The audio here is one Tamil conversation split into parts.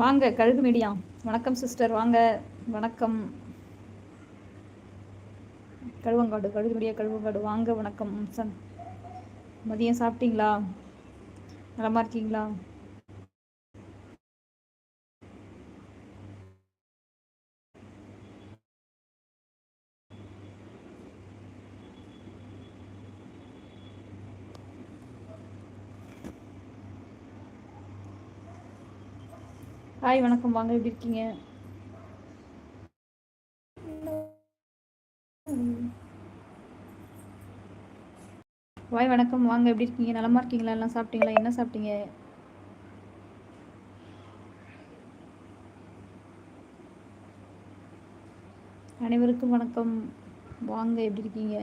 வாங்க கழுகு மீடியா வணக்கம் சிஸ்டர் வாங்க வணக்கம். கழுவங்காடு கழுகு மீடியா கழுவங்காடு. வாங்க வணக்கம் சன். மதியம் சாப்பிட்டீங்களா? நலமா இருக்கீங்களா? ஹாய் வணக்கம். வாங்க எப்படி இருக்கீங்க? வாய் வணக்கம். வாங்க எப்படி இருக்கீங்க? நலமா இருக்கீங்களா? எல்லாம் சாப்பிட்டீங்களா? என்ன சாப்பிட்டீங்க? அனைவருக்கும் வணக்கம். வாங்க எப்படி இருக்கீங்க?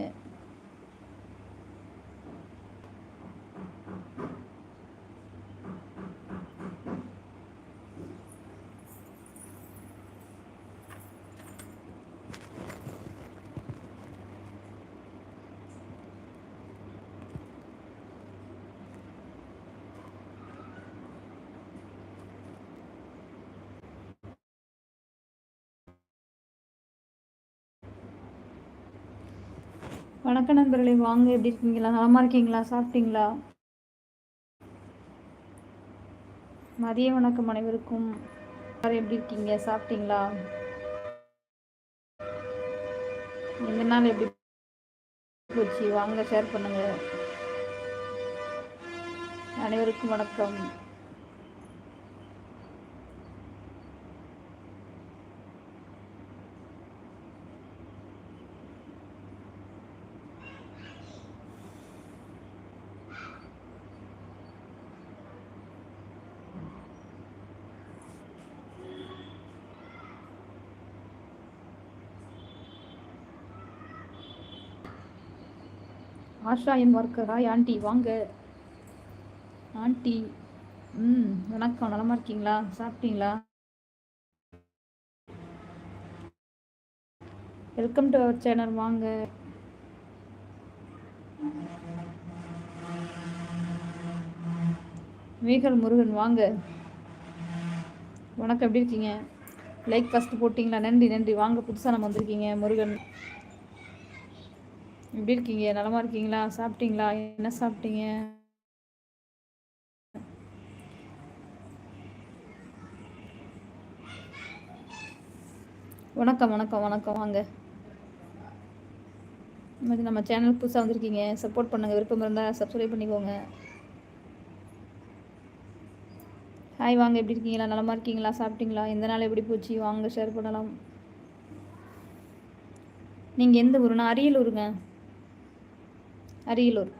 வணக்கம் நண்பர்களே வாங்க. எப்படி இருக்கீங்களா? நலமா இருக்கீங்களா? சாப்பிட்டீங்களா? மதிய வணக்கம் அனைவருக்கும். எப்படி இருக்கீங்க? சாப்பிட்டீங்களா? எந்த நாள் எப்படி போச்சு? வாங்க ஷேர் பண்ணுங்க. அனைவருக்கும் வணக்கம். ஆஷா என் ஒர்க்கர் ஹாய் ஆண்டி வாங்க. ஆண்டி ம் வணக்கம். நலமா இருக்கீங்களா? சாப்பிட்டீங்களா? வெல்கம் டு அவர் சேனல் வாங்க. மேகல் முருகன் வாங்க. வணக்கம். எப்படி இருக்கீங்க? லைக் ஃபஸ்ட்டு போட்டிங்களா? நன்றி நன்றி. வாங்க. புதுசாக நம்ம வந்திருக்கீங்க முருகன். எப்படி இருக்கீங்க? நலமா இருக்கீங்களா? சாப்பிட்டீங்களா? என்ன சாப்பிட்டீங்க? வணக்கம் வணக்கம் வணக்கம். வாங்க. நம்ம சேனல் புதுசாக வந்திருக்கீங்க. சப்போர்ட் பண்ணுங்கள் விருப்பம் இருந்தால் சப்ஸ்கிரைப் பண்ணிக்கோங்க. ஹாய் வாங்க. எப்படி இருக்கீங்களா? நலமா இருக்கீங்களா? சாப்பிட்டீங்களா? எந்த நாள் எப்படி போச்சு? வாங்க ஷேர் பண்ணலாம். நீங்கள் எந்த ஊருனா அரியலூருங்க. அரியலூர்.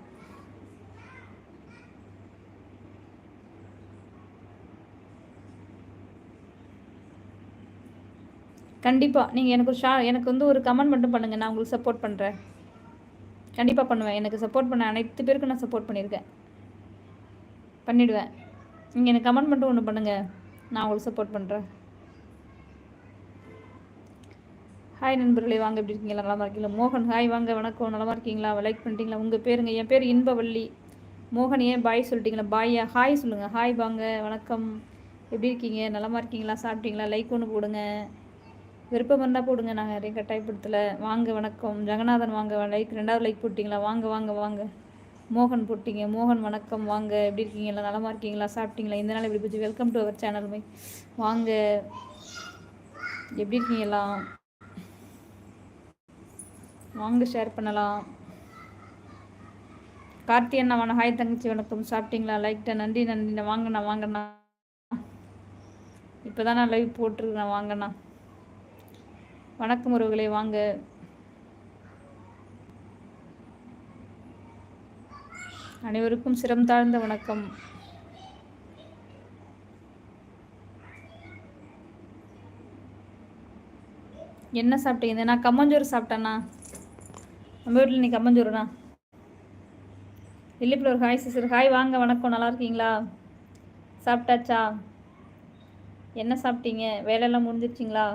கண்டிப்பாக நீங்கள் எனக்கு ஒரு ஷா எனக்கு வந்து ஒரு கமெண்ட் மட்டும் பண்ணுங்கள் நான் உங்களுக்கு சப்போர்ட் பண்ணுறேன் கண்டிப்பாக பண்ணுவேன். எனக்கு சப்போர்ட் பண்ண அனைத்து பேருக்கும் நான் சப்போர்ட் பண்ணியிருக்கேன். பண்ணிவிடுவேன் நீங்கள் எனக்கு கமெண்ட் மட்டும் ஒன்று பண்ணுங்கள் நான் உங்களுக்கு சப்போர்ட் பண்ணுறேன் ஹாய் நண்பர்களே வாங்க எப்படி இருக்கீங்களா நல்லா இருக்கீங்களா? மோகன் ஹாய் வாங்க வணக்கம். நல்லா இருக்கீங்களா? லைக் பண்ணிட்டீங்களா? உங்கள் பேருங்க என் பேர் இன்பவள்ளி. மோகன் ஏன் பாய் சொல்லிட்டீங்களா? பாயா ஹாய் சொல்லுங்கள் ஹாய் வாங்க வணக்கம். எப்படி இருக்கீங்க? நல்லா இருக்கீங்களா? சாப்பிட்டீங்களா? லைக் ஒன்று போடுங்க. விருப்பம் இருந்தால் போடுங்க. நாங்கள் நிறைய கட்டாயப்படுத்தலை வாங்க வணக்கம். ஜெகநாதன் வாங்க லைக் ரெண்டாவது லைக் போட்டிங்களா? வாங்க வாங்க வாங்க. மோகன் போட்டிங்க. மோகன் வணக்கம். வாங்க எப்படி இருக்கீங்களா நலமாக இருக்கீங்களா? சாப்பிட்டீங்களா? இந்த நாள் எப்படி போச்சு? வெல்கம் டு அவர் சேனல் வாங்க. எப்படி இருக்கீங்களா வாங்க ஷேர் பண்ணலாம். கார்த்தி அண்ணா வணக்கம் ஹாய் தங்கச்சி வணக்கம். சாப்பிட்டீங்களா? லைக்டா நன்றி நன்றி. வாங்கண்ணா வாங்கண்ணா இப்போ தான் நான் லைவ் போட்டிருக்கேன் வாங்கண்ணா வணக்கம் உறவுகளே வாங்க. அனைவருக்கும் சிரம் தாழ்ந்த வணக்கம். என்ன சாப்பிட்டீங்க? நான் கம்மஞ்சோறு சாப்பிட்டேண்ணா நம்ம வீட்டில் இன்னைக்கு அம்மஞ்சோறுண்ணா. ஒரு ஹாய் சிஸ்டர். ஹாய் வாங்க வணக்கம். நல்லா இருக்கீங்களா? சாப்பிட்டாச்சா? என்ன சாப்பிட்டீங்க? வேலையெல்லாம் முடிஞ்சிருச்சிங்களா?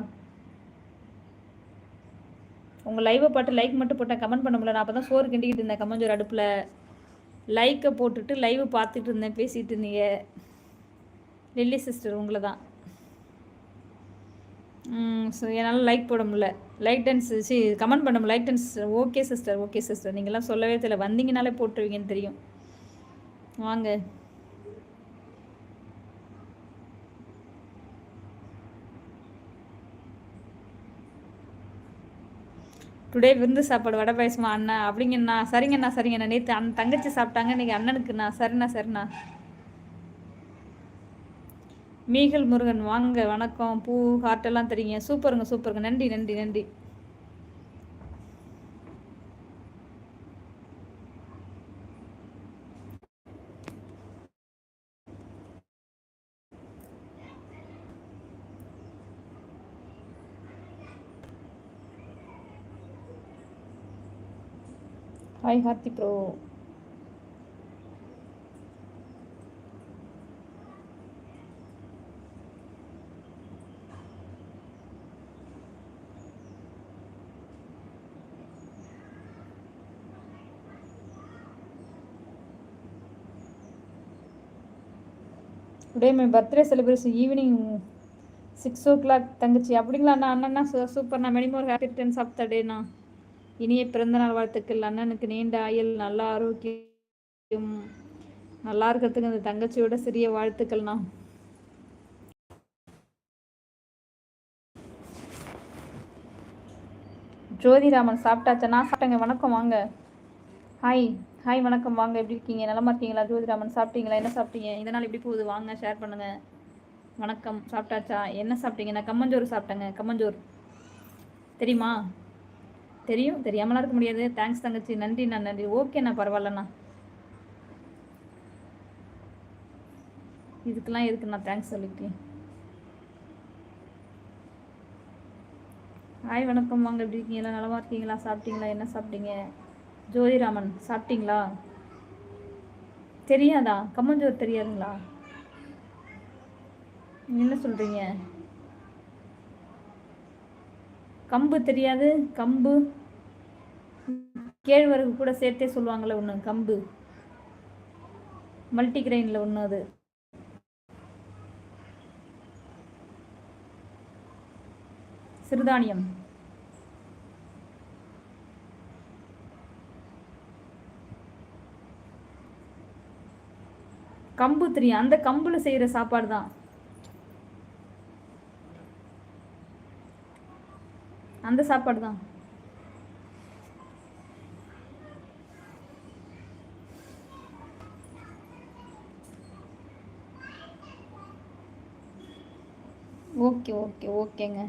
உங்கள் லைவை பாட்டு லைக் மட்டும் போட்டேன் கமெண்ட் பண்ண முடியல. நான் அப்போ தான் சோறு கிண்டிக்கிட்டு இருந்தேன் கம்மஞ்சோறு அடுப்பில். லைக்கை போட்டுட்டு லைவ் பார்த்துட்டு இருந்தேன் பேசிகிட்டு இருந்தீங்க. லில்லி சிஸ்டர் உங்களை தான் ஸோ என்னால் லைக் போட முடியல. லைக் டென்ஸ் சி கமெண்ட் பண்ணும். லைக் டென்ஸ் ஓகே சிஸ்டர் ஓகே சிஸ்டர் நீங்கள்லாம் சொல்லவே தெரியல. வந்தீங்கனாலே போட்டுருவீங்கன்னு தெரியும். வாங்க. டுடே விருந்து சாப்பாடு வடை பாயசமா அண்ணா? அப்படிங்கண்ணா. சரிங்கண்ணா சரிங்கண்ணா. நேற்று அண்ணன் தங்கச்சி சாப்பிட்டாங்க. இன்றைக்கி அண்ணனுக்குண்ணா. சரிண்ணா சரிண்ணா. மீகல் முருகன் வாங்க வணக்கம். பூ ஹார்ட்டெல்லாம் தெரியுங்க. சூப்பருங்க சூப்பருங்க. நன்றி நன்றி நன்றி. Hi Harthi bro today my birthday celebration evening six o'clock தங்கச்சி. அப்படிங்களா அண்ணா? அண்ணா. சூப்பர் நான் many more happy returns of the டேண்ணா இனிய பிறந்தநாள் வாழ்த்துக்கள் அண்ணனுக்கு நீண்ட ஆயுள் நல்ல ஆரோக்கியம் நல்லா இருக்கிறதுக்கு அந்த தங்கச்சியோட சிறிய வாழ்த்துக்கள்ண்ணா ஜோதிராமன் சாப்பிட்டாச்சா? நான் சாப்பிட்டேங்க. வணக்கம் வாங்க. ஹாய் ஹாய் வணக்கம். வாங்க எப்படி இருக்கீங்க? நலமா இருக்கீங்களா? ஜோதிராமன் சாப்பிட்டீங்களா? என்ன சாப்பிட்டீங்க? இதனால் எப்படி போகுது? வாங்க ஷேர் பண்ணுங்கள் வணக்கம். சாப்பிட்டாச்சா? என்ன சாப்பிட்டீங்க? நான் கம்மஞ்சோறு சாப்பிட்டேங்க. கம்மஞ்சோறு. தெரியுமா? தெரியும். தெரியாமலாம் இருக்க முடியாது. தேங்க்ஸ் தங்கச்சி. நன்றி நான் நன்றி. ஓகேண்ணா பரவாயில்லண்ணா இதுக்கெல்லாம் எதுக்குண்ணா தேங்க்ஸ் சொல்லிட்டேன்? ஹாய் வணக்கம். வாங்க எப்படி இருக்கீங்களா நலமா இருக்கீங்களா? சாப்பிட்டீங்களா? என்ன சாப்பிட்டீங்க? ஜோதிராமன் சாப்பிட்டீங்களா? தெரியாதா? கம்மஞ்சோர் தெரியாதுங்களா? என்ன சொல்கிறீங்க கம்பு தெரியாது கம்பு. கேழ்வரகு கூட சேர்த்தே சொல்லுவாங்கள்ல ஒன்று கம்பு. மல்டி கிரெயினில் ஒன்று அது. சிறுதானியம். கம்பு தெரியும் அந்த கம்பில் செய்கிற சாப்பாடு தான் அந்த சாப்பாடு தான் ஓகே ஓகே ஓகேங்க.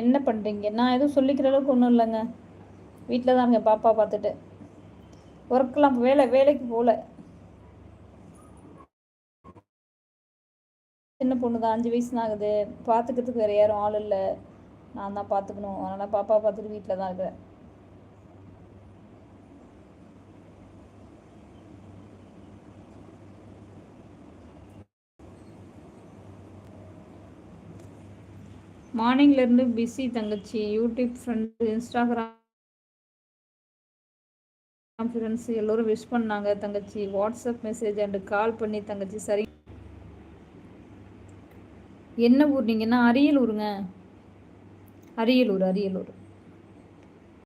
என்ன பண்ணுறீங்க நான் எதுவும் சொல்லிக்கிற அளவுக்கு ஒன்றும் இல்லைங்க. வீட்டில் தான் இருக்கேன். பாப்பா பார்த்துட்டு. ஒர்க்கெலாம் வேலை வேலைக்கு போகல. சின்ன பொண்ணு தான். அஞ்சு வயசு தான் ஆகுது. பார்த்துக்கிறதுக்கு வேறு யாரும் ஆள் இல்லை. நான் தான் பார்த்துக்கணும். அதனால் பாப்பா பார்த்துட்டு வீட்டில் தான் இருக்கிறேன். மார்னிங்லேருந்து பிஸி தங்கச்சி யூடியூப் ஃப்ரெண்டு இன்ஸ்டாகிராம் ஃப்ரெண்ட்ஸ் எல்லோரும் விஷ் பண்ணாங்க தங்கச்சி. வாட்ஸ்அப் மெசேஜ் அண்டு கால் பண்ணி தங்கச்சி சரி என்ன ஊர் நீங்கன்னா அரியலூருங்க? அரியலூர் அரியலூர்.